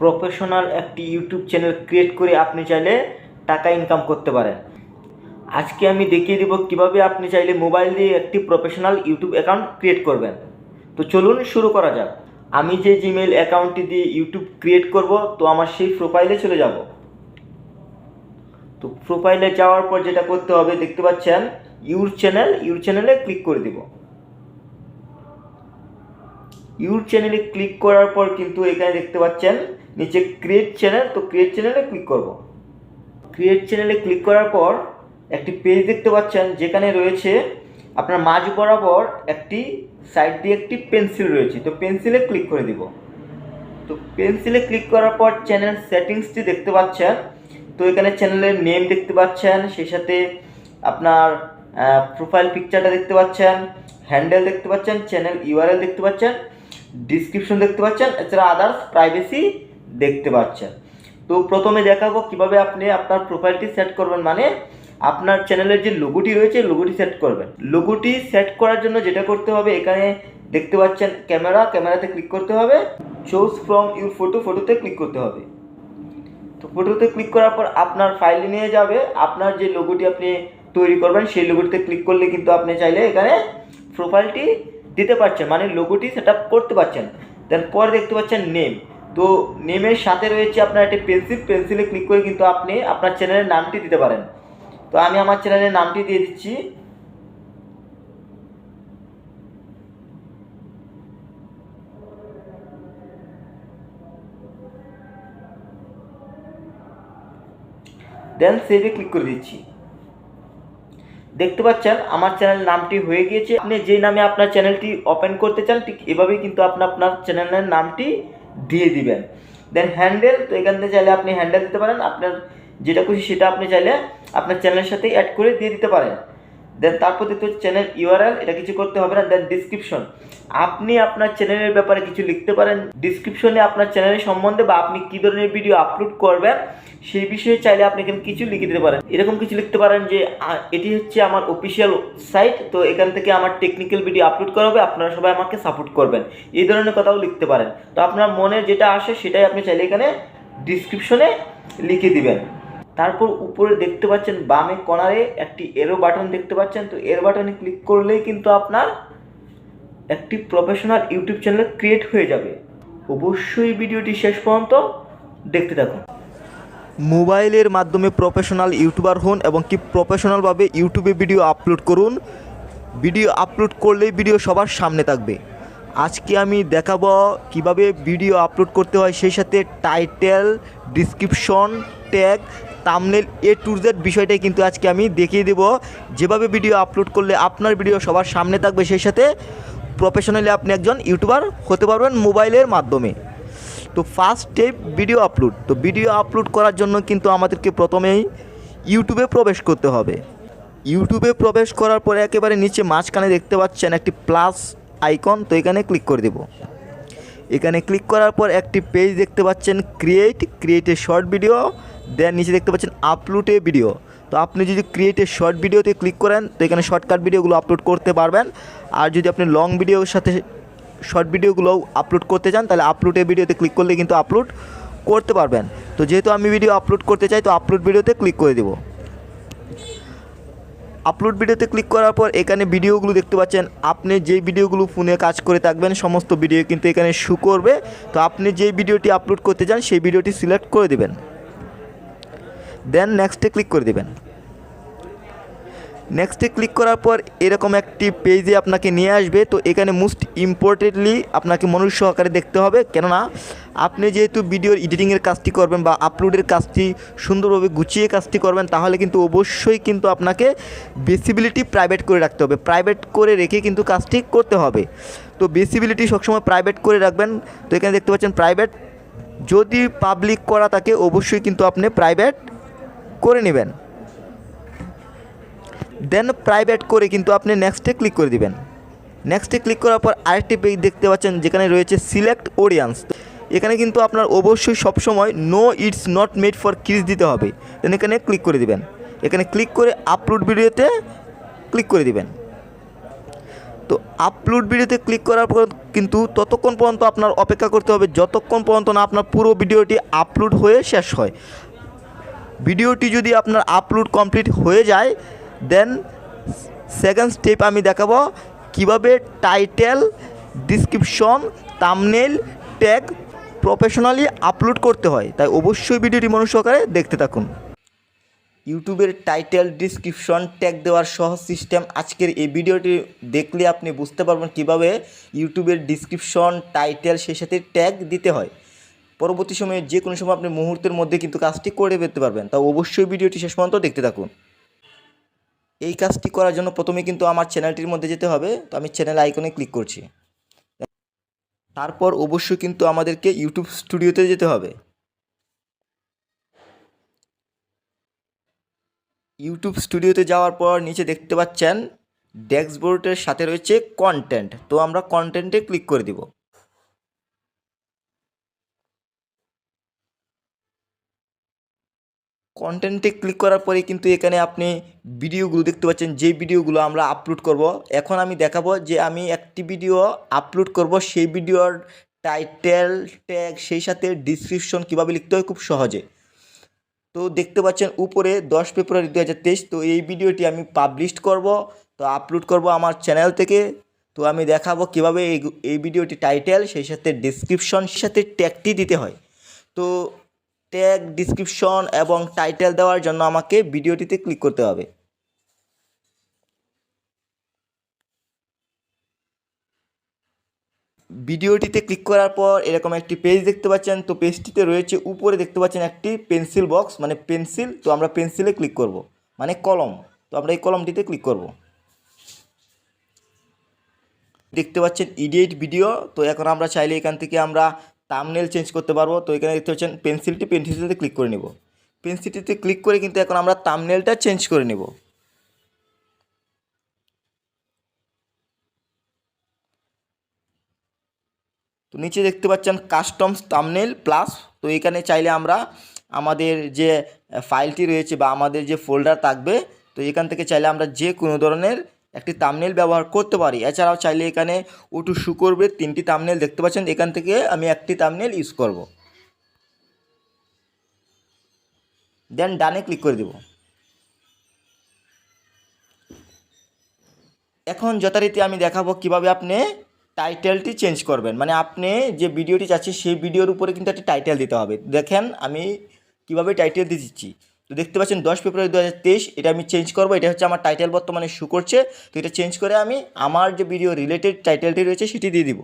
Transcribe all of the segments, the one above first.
Professional একটি YouTube channel create করে আপনি চাইলে টাকা ইনকাম করতে পারেন। আজকে আমি দেখিয়ে দেবো কীভাবে আপনি চাইলে মোবাইল দিয়ে একটি প্রফেশনাল ইউটিউব অ্যাকাউন্ট ক্রিয়েট করবেন। তো চলুন শুরু করা যাক। আমি যে জিমেল অ্যাকাউন্টটি দিয়ে ইউটিউব ক্রিয়েট করব, তো আমার সেই প্রোফাইলে চলে যাব। তো প্রোফাইলে যাওয়ার পর যেটা করতে হবে, দেখতে পাচ্ছেন ইউর চ্যানেল ইউর চ্যানেলে ক্লিক করে দিব। ইউর চ্যানেলে ক্লিক করার পর কিন্তু এখানে দেখতে পাচ্ছেন নিচে ক্রিয়েট চ্যানেল তো ক্রিয়েট চ্যানেলে ক্লিক করব। ক্রিয়েট চ্যানেলে ক্লিক করার পর একটি পেজ দেখতে পাচ্ছেন, যেখানে রয়েছে আপনার মাঝ বরাবর একটি সাইড দিয়ে একটি পেন্সিল রয়েছে। তো পেন্সিলে ক্লিক করে দিব। তো পেন্সিলে ক্লিক করার পর চ্যানেল সেটিংসটি দেখতে পাচ্ছেন। তো এখানে চ্যানেলের নেম দেখতে পাচ্ছেন, সেই সাথে আপনার প্রোফাইল পিকচারটা দেখতে পাচ্ছেন হ্যান্ডেল দেখতে পাচ্ছেন চ্যানেল ইউআরএল দেখতে পাচ্ছেন ডিসক্রিপশন দেখতে পাচ্ছেন, এছাড়া আদার্স প্রাইভেসি দেখতে পাচ্ছেন। তো প্রথমে দেখাবো কীভাবে আপনি আপনার প্রোফাইলটি সেট করবেন। মানে আপনার চ্যানেলের যে লোগোটি রয়েছে লোগোটি সেট করবেন। লোগোটি সেট করার জন্য যেটা করতে হবে, এখানে দেখতে পাচ্ছেন ক্যামেরা ক্যামেরাতে ক্লিক করতে হবে। চুজ ফ্রম ইউর ফটো ফটোতে ক্লিক করতে হবে। তো ফটোতে ক্লিক করার পর আপনার ফাইলে নিয়ে যাবে। আপনার যে লোগোটি আপনি তৈরি করবেন, সেই লোগোটিতে ক্লিক করলে কিন্তু আপনি চাইলে এখানে প্রোফাইলটি দিতে পারছেন। মানে লোগোটি সেট করতে পারছেন। দেন পরে দেখতে পাচ্ছেন নেম তো নেমের সাথে রয়েছে আপনার একটি পেন্সিল, পেন্সিলে ক্লিক করে কিন্তু আপনি আপনার চ্যানেলের নামটি দিতে পারেন। তো আমি আমার চ্যানেলের নামটি দিয়ে দিচ্ছি। দেন সেভে ক্লিক করে দিচ্ছি। দেখতে পাচ্ছেন, আমার চ্যানেল নামটি হয়ে গিয়েছে। আপনি যে নামে আপনার চ্যানেলটি ওপেন করতে চান, ঠিক এভাবেই কিন্তু আপনি, আপনার চ্যানেলের নামটি দিয়ে দিবেন। দেন হ্যান্ডেল তো এখান থেকে চাইলে আপনি হ্যান্ডেল দিতে পারেন। আপনার যেটা খুশি সেটা আপনি চাইলে আপনার চ্যানেলের সাথেই অ্যাড করে দিয়ে দিতে পারেন। দেন তারপর দেখতে চ্যানেল ইউআরএল এটা কিছু করতে হবে না দেন ডিসক্রিপশন আপনি আপনার চ্যানেলের ব্যাপারে কিছু লিখতে পারেন ডিসক্রিপশনে আপনার চ্যানেলের সম্বন্ধে বা আপনি কী ধরনের ভিডিও আপলোড করবেন, সেই বিষয়ে চাইলে আপনি এখানে কিছু লিখে দিতে পারেন। এরকম কিছু লিখতে পারেন যে এটি হচ্ছে আমার অফিসিয়াল সাইট তো এখান থেকে আমার টেকনিক্যাল ভিডিও আপলোড করা হবে, আপনারা সবাই আমাকে সাপোর্ট করবেন। এই ধরনের কথাও লিখতে পারেন। তো আপনার মনে যেটা আসে, সেটাই আপনি চাইলে এখানে ডিসক্রিপশনে লিখে দিবেন। তারপর উপরে দেখতে পাচ্ছেন বামে কর্নারে একটি এরো বাটন দেখতে পাচ্ছেন। তো এর বাটনে ক্লিক করলেই কিন্তু আপনার একটি প্রফেশনাল ইউটিউব চ্যানেল ক্রিয়েট হয়ে যাবে। অবশ্যই ভিডিওটি শেষ পর্যন্ত দেখতে থাকুন। মোবাইলের মাধ্যমে প্রফেশনাল ইউটিউবার হন এবং কি প্রফেশনালভাবে ইউটিউবে ভিডিও আপলোড করুন। ভিডিও আপলোড করলেই ভিডিও সবার সামনে থাকবে। আজকে আমি দেখাবো কীভাবে ভিডিও আপলোড করতে হয়, সেই সাথে title description tag thumbnail A to Z বিষয়টাই কিন্তু আজকে আমি দেখিয়ে দেব। যেভাবে ভিডিও আপলোড করলে আপনার ভিডিও সবার সামনে থাকবে, সেই সাথে প্রফেশনালি আপনি একজন ইউটিউবার হতে পারবেন মোবাইলের মাধ্যমে। তো ফার্স্ট স্টেপ ভিডিও আপলোড তো ভিডিও আপলোড করার জন্য কিন্তু আমাদেরকে প্রথমেই ইউটিউবে প্রবেশ করতে হবে। ইউটিউবে প্রবেশ করার পরে একেবারে নিচে মাঝখানে দেখতে পাচ্ছেন একটি প্লাস আইকন তো এখানে ক্লিক করে দেব। এখানে ক্লিক করার পর একটি পেজ দেখতে পাচ্ছেন ক্রিয়েট ক্রিয়েটে শর্ট ভিডিও দেন নিচে দেখতে পাচ্ছেন আপলোড ভিডিও তো আপনি যদি ক্রিয়েট শর্ট ভিডিওতে ক্লিক করেন, তো এখানে শর্টকাট ভিডিওগুলো আপলোড করতে পারবেন। আর যদি আপনি লং ভিডিওর সাথে শর্ট ভিডিওগুলোও আপলোড করতে চান, তাহলে আপলোড ভিডিওতে ক্লিক করলে কিন্তু আপলোড করতে পারবেন। তো যেহেতু আমি ভিডিও আপলোড করতে চাই, তো আপলোড ভিডিওতে ক্লিক করে দেবো। আপলোড ভিডিওতে ক্লিক করার পর এখানে ভিডিওগুলো দেখতে পাচ্ছেন, আপনি যেই ভিডিওগুলো ফোনে কাজ করে থাকবেন, সমস্ত ভিডিও কিন্তু এখানে শু করবে। তো আপনি যেই ভিডিওটি আপলোড করতে চান, সেই ভিডিওটি সিলেক্ট করে দেবেন। দেন নেক্সটে ক্লিক করে দেবেন। নেক্সটে ক্লিক করার পর এরকম একটি পেজে আপনাকে নিয়ে আসবে। তো এখানে মোস্ট ইম্পর্টেন্টলি আপনাকে মনুষ্য সহকারে দেখতে হবে। কেননা আপনি যেহেতু ভিডিওর এডিটিংয়ের কাজটি করবেন বা আপলোডের কাজটি সুন্দরভাবে গুছিয়ে কাজটি করবেন, তাহলে কিন্তু অবশ্যই কিন্তু আপনাকে বেসিবিলিটি প্রাইভেট করে রাখতে হবে। প্রাইভেট করে রেখে কিন্তু কাজটি করতে হবে। তো বেসিবিলিটি সবসময় প্রাইভেট করে রাখবেন। তো এখানে দেখতে পাচ্ছেন প্রাইভেট যদি পাবলিক করা থাকে, অবশ্যই কিন্তু আপনি প্রাইভেট করে নেবেন। দেন প্রাইভেট করে কিন্তু আপনি নেক্সটে ক্লিক করে দিবেন। নেক্সটে ক্লিক করার পর আরেকটি পেজ দেখতে পাচ্ছেন, যেখানে রয়েছে সিলেক্ট অডিয়েন্স এখানে কিন্তু আপনার অবশ্যই সবসময় no it's not made for kids দিতে হবে। দেন এখানে ক্লিক করে দিবেন। এখানে ক্লিক করে আপলোড ভিডিওতে ক্লিক করে দিবেন। তো আপলোড ভিডিওতে ক্লিক করার পর কিন্তু ততক্ষণ পর্যন্ত আপনার অপেক্ষা করতে হবে, যতক্ষণ পর্যন্ত না আপনার পুরো ভিডিওটি আপলোড হয়ে শেষ হয়। ভিডিওটি যদি আপনার আপলোড কমপ্লিট হয়ে যায় দেন সেকেন্ড স্টেপ আমি দেখাবো কীভাবে title description thumbnail tag professionally upload করতে হয়। তাই অবশ্যই ভিডিওটি মনোযোগ সহকারে দেখতে থাকুন। ইউটিউবের টাইটেল ডিসক্রিপশন ট্যাগ দেওয়ার সহজ সিস্টেম আজকের এই ভিডিওটি দেখলে আপনি বুঝতে পারবেন কীভাবে ইউটিউবের ডিসক্রিপশন টাইটেল সেই সাথে ট্যাগ দিতে হয়। পরবর্তী সময়ে যে কোনো সময় আপনি মুহূর্তের মধ্যে কিন্তু কাজটি করে ফেলতে পারবেন। তা অবশ্যই ভিডিওটি শেষ পর্যন্ত দেখতে থাকুন। এই কাজটি করার জন্য প্রথমে কিন্তু আমার চ্যানেলটির মধ্যে যেতে হবে। তো আমি চ্যানেল আইকনে ক্লিক করছি। তারপর অবশ্যই কিন্তু আমাদেরকে ইউটিউব স্টুডিওতে যেতে হবে। ইউটিউব স্টুডিওতে যাওয়ার পর নিচে দেখতে পাচ্ছেন ড্যাশবোর্ডের সাথে রয়েছে কন্টেন্ট তো আমরা কন্টেন্টে ক্লিক করে দিব। কন্টেন্টে ক্লিক করার পরে কিন্তু এখানে আপনি ভিডিওগুলো দেখতে পাচ্ছেন। যে ভিডিওগুলো আমরা আপলোড করব, এখন আমি দেখাবো যে আমি একটি ভিডিও আপলোড করব। সেই ভিডিওর টাইটেল ট্যাগ সেই সাথে ডিসক্রিপশন কীভাবে লিখতে হয় খুব সহজে। তো দেখতে পাচ্ছেন উপরে দশ ফেব্রুয়ারি দু হাজার তেইশ, তো এই ভিডিওটি আমি পাবলিশ করব, তো আপলোড করব আমার চ্যানেল থেকে। তো আমি দেখাবো কীভাবে এই এই ভিডিওটি টাইটেল সেই সাথে ডিসক্রিপশন সাথে ট্যাগটি দিতে হয়। তো ট্যাগ ডিসক্রিপশন এবং টাইটেল দেওয়ার জন্য আমাকে ভিডিওটিতে ক্লিক করতে হবে। ভিডিওটিতে ক্লিক করার পর এরকম একটি পেজ দেখতে পাচ্ছেন। তো পেজটিতে রয়েছে, উপরে দেখতে পাচ্ছেন একটি পেন্সিল বক্স মানে পেন্সিল তো আমরা পেন্সিলে ক্লিক করব মানে কলম। তো আমরা এই কলমটিতে ক্লিক করব। দেখতে পাচ্ছেন ইডিয়েট ভিডিও তো এখন আমরা চাইলে এখান থেকে আমরা তামনেল চেঞ্জ করতে পারব। তো এখানে দেখতে পাচ্ছেন পেন্সিলটি পেন্সিলটিতে ক্লিক করে নিব। পেন্সিলটিতে ক্লিক করে কিন্তু এখন আমরা তামনেলটা চেঞ্জ করে নেব। তো নিচে দেখতে পাচ্ছেন কাস্টমস তামনেল প্লাস তো এখানে চাইলে আমরা আমাদের যে ফাইলটি রয়েছে বা আমাদের যে ফোল্ডার থাকবে, তো এখান থেকে চাইলে আমরা যে কোনো ধরনের একটি তামনেল ব্যবহার করতে পারি। এছাড়াও চাইলে এখানে ওটু শু করবে। তিনটি তামনেল দেখতে পাচ্ছেন। এখান থেকে আমি একটি তামনেল ইউজ করব। দেন ডানে ক্লিক করে দেব। এখন যথারীতি আমি দেখাবো কীভাবে আপনি টাইটেলটি চেঞ্জ করবেন। মানে আপনি যে ভিডিওটি চাচ্ছেন, সেই ভিডিওর উপরে কিন্তু একটা টাইটেল দিতে হবে। দেখেন আমি কীভাবে টাইটেল দিয়ে দিচ্ছি। তো দেখতে পাচ্ছেন দশ ফেব্রুয়ারি দু হাজার তেইশ, এটা আমি চেঞ্জ করব। এটা হচ্ছে আমার টাইটেল বর্তমানে শু করছে। তো এটা চেঞ্জ করে আমি আমার যে ভিডিও রিলেটেড টাইটেলটি রয়েছে, সেটি দিয়ে দিব।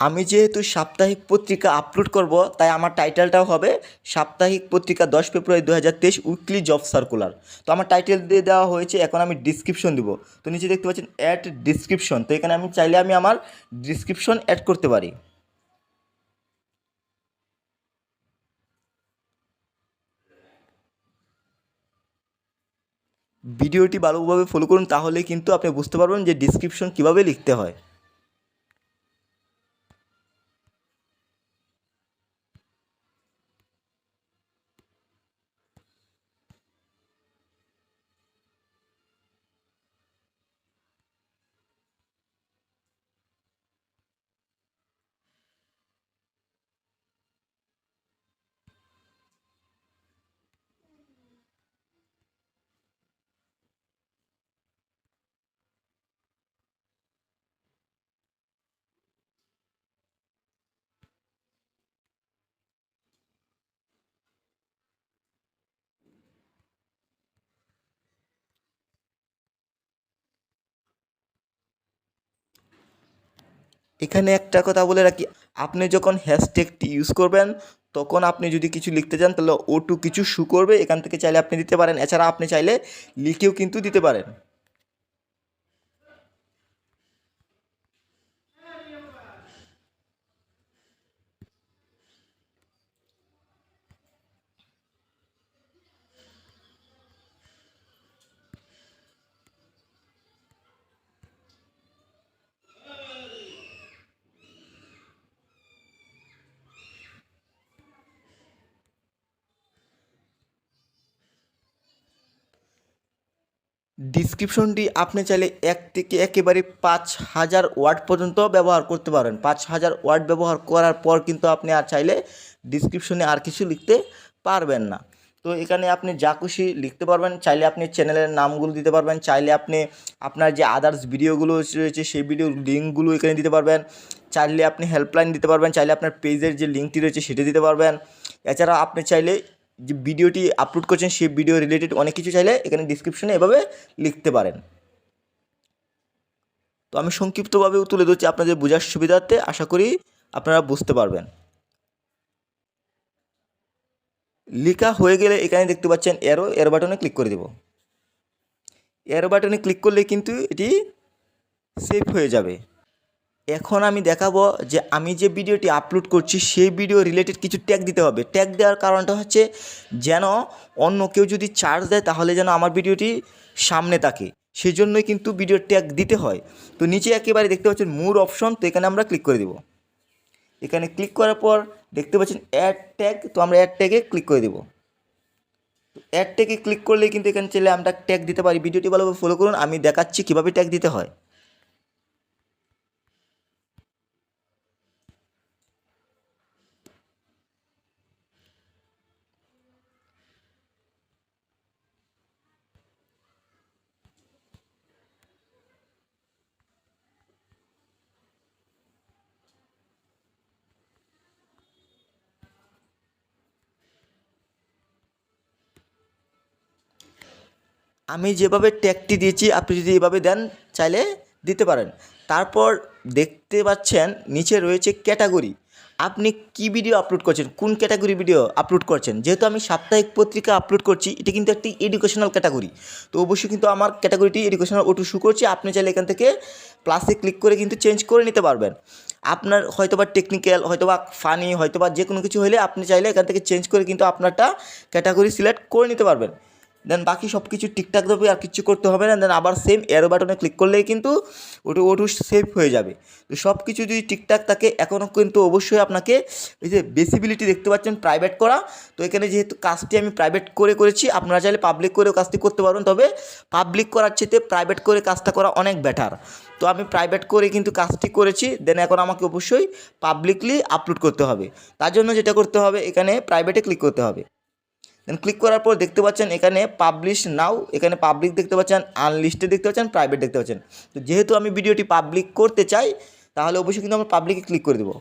আমি যেহেতু সাপ্তাহিক পত্রিকা আপলোড করব, তাই আমার টাইটেলটাও হবে সাপ্তাহিক পত্রিকা দশ ফেব্রুয়ারি দু হাজার তেইশ উইকলি জব সার্কুলার তো আমার টাইটেল দিয়ে দেওয়া হয়েছে, এখন আমি ডিসক্রিপশন দিব। তো নিচে দেখতে পাচ্ছেন অ্যাড ডিসক্রিপশন তো এখানে আমি চাইলে আমি আমার ডিসক্রিপশন অ্যাড করতে পারি। ভিডিওটি ভালোভাবে ফলো করুন, তাহলে কিন্তু আপনি বুঝতে পারবেন যে ডিসক্রিপশন কীভাবে লিখতে হয়। এখানে একটা কথা বলে রাখি, আপনি যখন হ্যাশট্যাগটি ইউজ করবেন, তখন আপনি যদি কিছু লিখতে চান, তাহলে ও টু কিছু শু করবে, এখান থেকে চাইলে আপনি দিতে পারেন। এছাড়া আপনি চাইলে লিখেও কিন্তু দিতে পারেন। ডিসক্রিপশনটি আপনি চাইলে এক থেকে একেবারে পাঁচ হাজার ওয়ার্ড পর্যন্ত ব্যবহার করতে পারেন। পাঁচ হাজার ওয়ার্ড ব্যবহার করার পর কিন্তু আপনি আর চাইলে ডিসক্রিপশনে আর কিছু লিখতে পারবেন না। তো এখানে আপনি যা খুশি লিখতে পারবেন, চাইলে আপনি চ্যানেলের নামগুলো দিতে পারবেন, চাইলে আপনি আপনার যে আদার্স ভিডিওগুলো রয়েছে সেই ভিডিও লিঙ্কগুলো এখানে দিতে পারবেন, চাইলে আপনি হেল্পলাইন দিতে পারবেন, চাইলে আপনার পেজের যে লিঙ্কটি রয়েছে সেটা দিতে পারবেন। এছাড়া আপনি চাইলে যে ভিডিওটি আপলোড করছেন, সেই ভিডিও রিলেটেড অনেক কিছু চাইলে এখানে ডিসক্রিপশনে এভাবে লিখতে পারেন। তো আমি সংক্ষিপ্তভাবেও তুলে ধরছি আপনাদের বোঝার সুবিধার্থে, আশা করি আপনারা বুঝতে পারবেন। লেখা হয়ে গেলে এখানে দেখতে পাচ্ছেন এরো এরো বাটনে ক্লিক করে দেব। এরো বাটনে ক্লিক করলে কিন্তু এটি সেভ হয়ে যাবে। এখন আমি দেখাবো যে আমি যে ভিডিওটি আপলোড করছি, সেই ভিডিও রিলেটেড কিছু ট্যাগ দিতে হবে। ট্যাগ দেওয়ার কারণটা হচ্ছে যেন অন্য কেউ যদি চার্জ দেয়, তাহলে যেন আমার ভিডিওটি সামনে থাকে। সেই জন্যই কিন্তু ভিডিও ট্যাগ দিতে হয়। তো নিচে একেবারে দেখতে পাচ্ছেন মোর অপশন তো এখানে আমরা ক্লিক করে দেব। এখানে ক্লিক করার পর দেখতে পাচ্ছেন অ্যাড ট্যাগ তো আমরা অ্যাড ট্যাগে ক্লিক করে দেবো। অ্যাড ট্যাগে ক্লিক করলে কিন্তু এখানে চাইলে আমরা ট্যাগ দিতে পারি। ভিডিওটি ভালোভাবে ফলো করুন। আমি দেখাচ্ছি কীভাবে ট্যাগ দিতে হয়। আমি যেভাবে ট্যাগটি দিয়েছি, আপনি যদি এভাবে দেন, চাইলে দিতে পারেন। তারপর দেখতে পাচ্ছেন, নিচে রয়েছে ক্যাটাগরি আপনি কি ভিডিও আপলোড করছেন? কোন ক্যাটাগরি ভিডিও আপলোড করছেন? যেহেতু আমি সাপ্তাহিক পত্রিকা আপলোড করছি, এটা কিন্তু একটি এডুকেশনাল ক্যাটাগরি তো অবশ্যই কিন্তু আমার ক্যাটাগরিটি এডুকেশনাল ওটু শু করছি। আপনি চাইলে এখান থেকে প্লাসে ক্লিক করে কিন্তু চেঞ্জ করে নিতে পারবেন। আপনার হয়তোবা টেকনিক্যাল হয়তোবা ফানি হয়তোবা যে কোনো কিছু হলে আপনি চাইলে এখান থেকে চেঞ্জ করে কিন্তু আপনারটা ক্যাটাগরি সিলেক্ট করে নিতে পারবেন। দেন বাকি সব কিছু ঠিকঠাক দেবে আর কিছু করতে হবে না। দেন আবার সেম এরো বাটনে ক্লিক করলেই কিন্তু ওটু ওটু সেভ হয়ে যাবে। তো সব কিছু যদি ঠিকঠাক থাকে এখনও কিন্তু অবশ্যই আপনাকে এই যে বেসিবিলিটি দেখতে পাচ্ছেন প্রাইভেট করা। তো এখানে যেহেতু কাজটি আমি প্রাইভেট করে করেছি, আপনারা চাইলে পাবলিক করেও কাজটি করতে পারবেন তবে পাবলিক করার চেয়ে প্রাইভেট করে কাজটা করা অনেক বেটার তো আমি প্রাইভেট করে কিন্তু কাজটি করেছি দেন এখন আমাকে অবশ্যই পাবলিকলি আপলোড করতে হবে। তার জন্য যেটা করতে হবে, এখানে প্রাইভেটে ক্লিক করতে হবে। দেন ক্লিক করার পর দেখতে পাচ্ছেন এখানে পাবলিশ নাও এখানে পাবলিক দেখতে পাচ্ছেন আনলিস্টেড দেখতে পাচ্ছেন প্রাইভেট দেখতে পাচ্ছেন। তো যেহেতু আমি ভিডিওটি পাবলিক করতে চাই, তাহলে অবশ্যই কিন্তু আমরা পাবলিকে ক্লিক করে দেবো।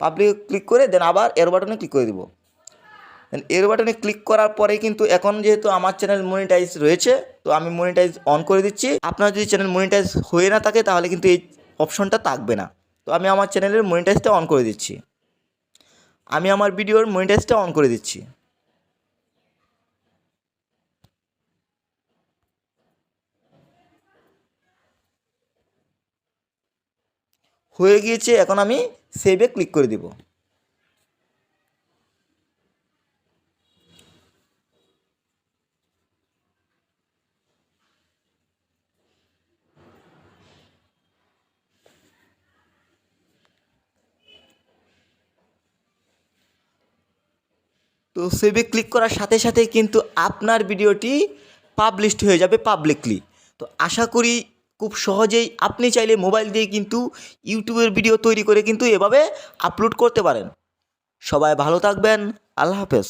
পাবলিকে ক্লিক করে দেন আবার এর বাটনে ক্লিক করে দেবো। দেন এর বাটনে ক্লিক করার পরে কিন্তু এখন যেহেতু আমার চ্যানেল মনিটাইজ রয়েছে, তো আমি মনিটাইজ অন করে দিচ্ছি। আপনার যদি চ্যানেল মনিটাইজ হয়ে না থাকে, তাহলে কিন্তু এই অপশনটা থাকবে না। তো আমি আমার চ্যানেলের মনিটাইজটা অন করে দিচ্ছি। আমি আমার ভিডিওর মনিটাইজটা অন করে দিচ্ছি। হয়ে গিয়েছে, এখন আমি সেভে ক্লিক করে দেব। তো সেভে ক্লিক করার সাথে সাথে কিন্তু আপনার ভিডিওটি পাবলিশড হয়ে যাবে পাবলিকলি তো আশা করি খুব সহজেই আপনি চাইলে মোবাইল দিয়ে কিন্তু ইউটিউবের ভিডিও তৈরি করে কিন্তু এভাবে আপলোড করতে পারেন। সবাই ভালো থাকবেন, আল্লাহ হাফেজ।